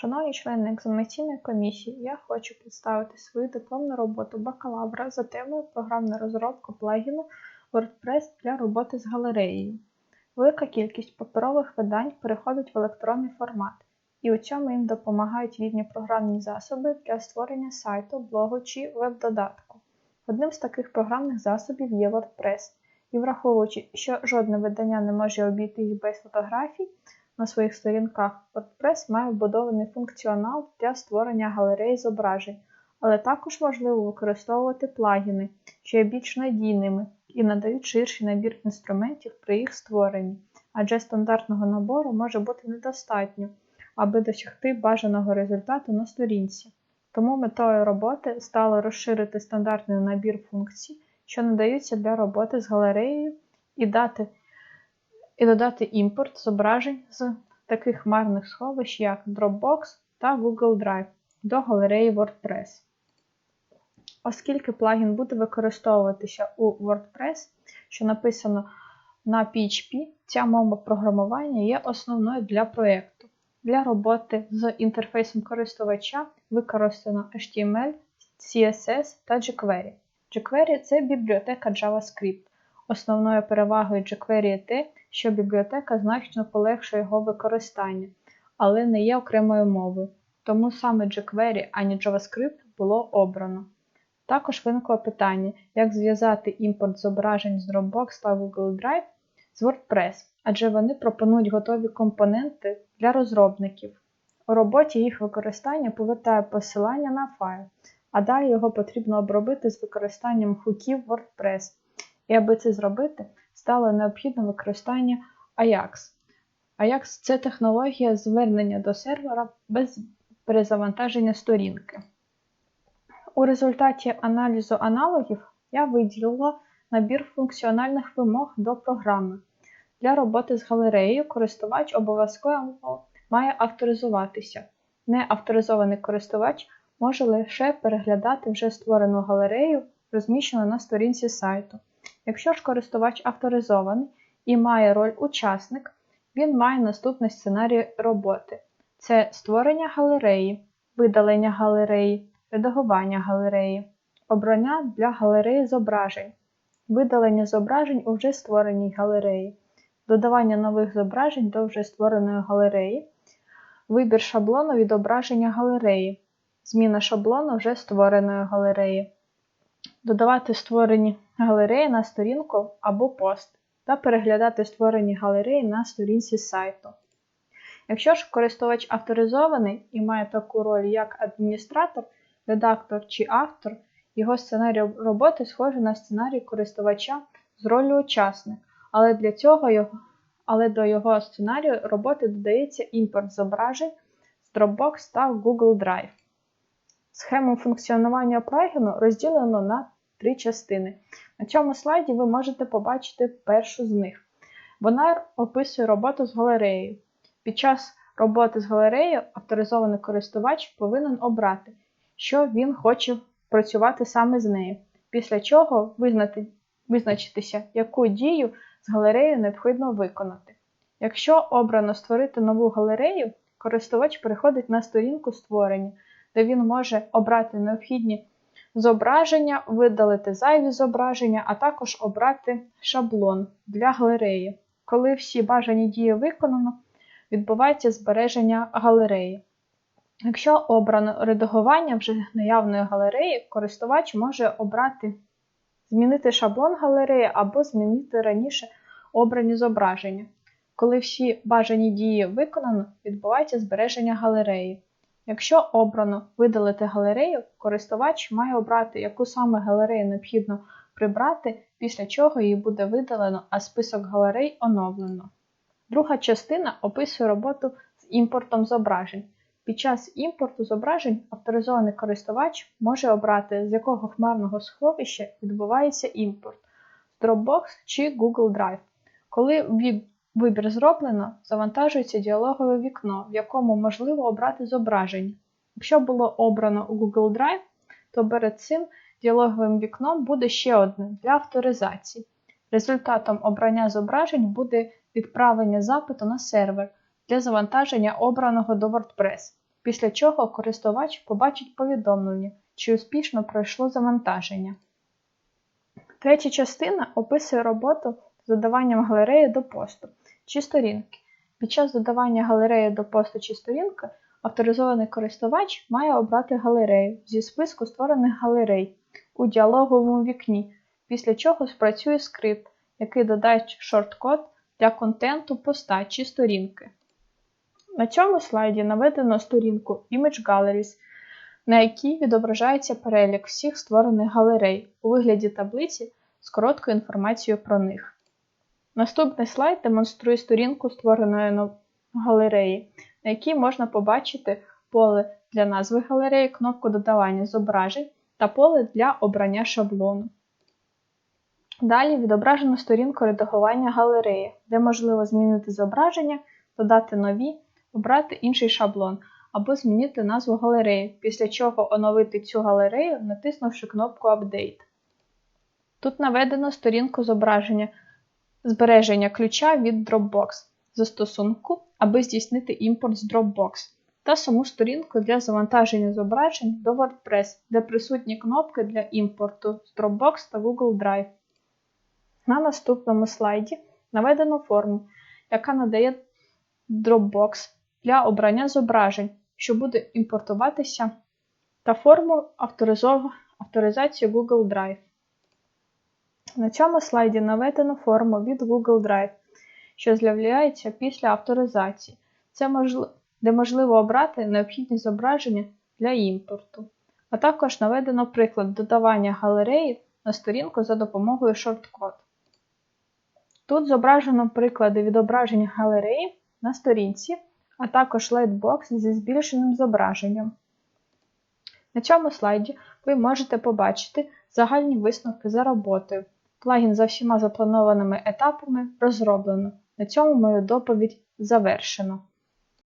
Шановні члени екзаменаційної комісії, я хочу представити свою дипломну роботу бакалавра за темою програмна розробка плагіну WordPress для роботи з галереєю. Велика кількість паперових видань переходить в електронний формат, і у цьому їм допомагають різні програмні засоби для створення сайту, блогу чи веб-додатку. Одним з таких програмних засобів є WordPress. І враховуючи, що жодне видання не може обійтись без фотографій, на своїх сторінках WordPress має вбудований функціонал для створення галереї зображень, але також можливо використовувати плагіни, що є більш надійними і надають ширший набір інструментів при їх створенні, адже стандартного набору може бути недостатньо, аби досягти бажаного результату на сторінці. Тому метою роботи стало розширити стандартний набір функцій, що надаються для роботи з галереєю, і дати і додати імпорт зображень з таких хмарних сховищ, як Dropbox та Google Drive до галереї WordPress. Оскільки плагін буде використовуватися у WordPress, що написано на PHP, ця мова програмування є основною для проєкту. Для роботи з інтерфейсом користувача використано HTML, CSS та jQuery. jQuery це бібліотека JavaScript. Основною перевагою jQuery є те, що бібліотека значно полегшує його використання, але не є окремою мовою, тому саме jQuery, а не JavaScript було обрано. Також виникло питання, як зв'язати імпорт зображень з Dropbox та Google Drive з WordPress, адже вони пропонують готові компоненти для розробників. У роботі їх використання повертає посилання на файл, а далі його потрібно обробити з використанням хуків WordPress. І аби це зробити, стало необхідне використання Ajax. Ajax це технологія звернення до сервера без перезавантаження сторінки. У результаті аналізу аналогів я виділила набір функціональних вимог до програми. Для роботи з галереєю користувач обов'язково має авторизуватися. Неавторизований користувач може лише переглядати вже створену галерею, розміщену на сторінці сайту. Якщо ж користувач авторизований і має роль учасник, він має наступний сценарій роботи: це створення галереї, видалення галереї, редагування галереї, обрання для галереї зображень, видалення зображень у вже створеній галереї, додавання нових зображень до вже створеної галереї, вибір шаблону відображення галереї, зміна шаблону вже створеної галереї, додавати створені галереї на сторінку або пост та переглядати створені галереї на сторінці сайту. Якщо ж користувач авторизований і має таку роль, як адміністратор, редактор чи автор, його сценарій роботи схожий на сценарій користувача з ролью учасник, але для цього його, але до його сценарію роботи додається імпорт зображень з Dropbox та Google Drive. Схему функціонування плагіну розділено на три частини. На цьому слайді ви можете побачити першу з них. Вона описує роботу з галереєю. Під час роботи з галереєю авторизований користувач повинен обрати, що він хоче працювати саме з нею, після чого визнати, визначитися, яку дію з галереєю необхідно виконати. Якщо обрано створити нову галерею, користувач переходить на сторінку створення, де він може обрати необхідні зображення, видалити зайві зображення, а також обрати шаблон для галереї. Коли всі бажані дії виконано, відбувається збереження галереї. Якщо обрано редагування вже наявної галереї, користувач може обрати змінити шаблон галереї або змінити раніше обрані зображення. Коли всі бажані дії виконано, відбувається збереження галереї. Якщо обрано видалити галерею, користувач має обрати, яку саме галерею необхідно прибрати, після чого її буде видалено, а список галерей оновлено. Друга частина описує роботу з імпортом зображень. Під час імпорту зображень авторизований користувач може обрати, з якого хмарного сховища відбувається імпорт з Dropbox чи Google Drive. Коли Вибір зроблено, завантажується діалогове вікно, в якому можливо обрати зображення. Якщо було обрано Google Drive, то перед цим діалоговим вікном буде ще одне для авторизації. Результатом обрання зображень буде відправлення запиту на сервер для завантаження обраного до WordPress. після чого користувач побачить повідомлення, чи успішно пройшло завантаження. Третя частина описує роботу з додаванням галереї до посту чи сторінки. Під час додавання галереї до посту чи сторінки авторизований користувач має обрати галерею зі списку створених галерей у діалоговому вікні, після чого спрацює скрипт, який додасть шорткод для контенту поста чи сторінки. На цьому слайді наведено сторінку Image Galleries, на якій відображається перелік всіх створених галерей у вигляді таблиці з короткою інформацією про них. Наступний слайд демонструє сторінку створеної галереї, на якій можна побачити поле для назви галереї, кнопку додавання зображень та поле для обрання шаблону. Далі відображено сторінку редагування галереї, де можливо змінити зображення, додати нові, обрати інший шаблон або змінити назву галереї, після чого оновити цю галерею, натиснувши кнопку Update. Тут наведено сторінку зображення збереження ключа від Dropbox застосунку, аби здійснити імпорт з Dropbox, та саму сторінку для завантаження зображень до WordPress, де присутні кнопки для імпорту з Dropbox та Google Drive. На наступному слайді наведено форму, яка надає Dropbox для обрання зображень, що буде імпортуватися, та форму авторизації Google Drive. На цьому слайді наведено форму від Google Drive, що з'являється після авторизації, Це можли- де можливо обрати необхідні зображення для імпорту. А також наведено приклад додавання галереї на сторінку за допомогою шорткод. Тут зображено приклади відображення галереї на сторінці, а також лайтбокс зі збільшеним зображенням. На цьому слайді ви можете побачити загальні висновки за роботою. Плагін за всіма запланованими етапами розроблено. На цьому мою доповідь завершено.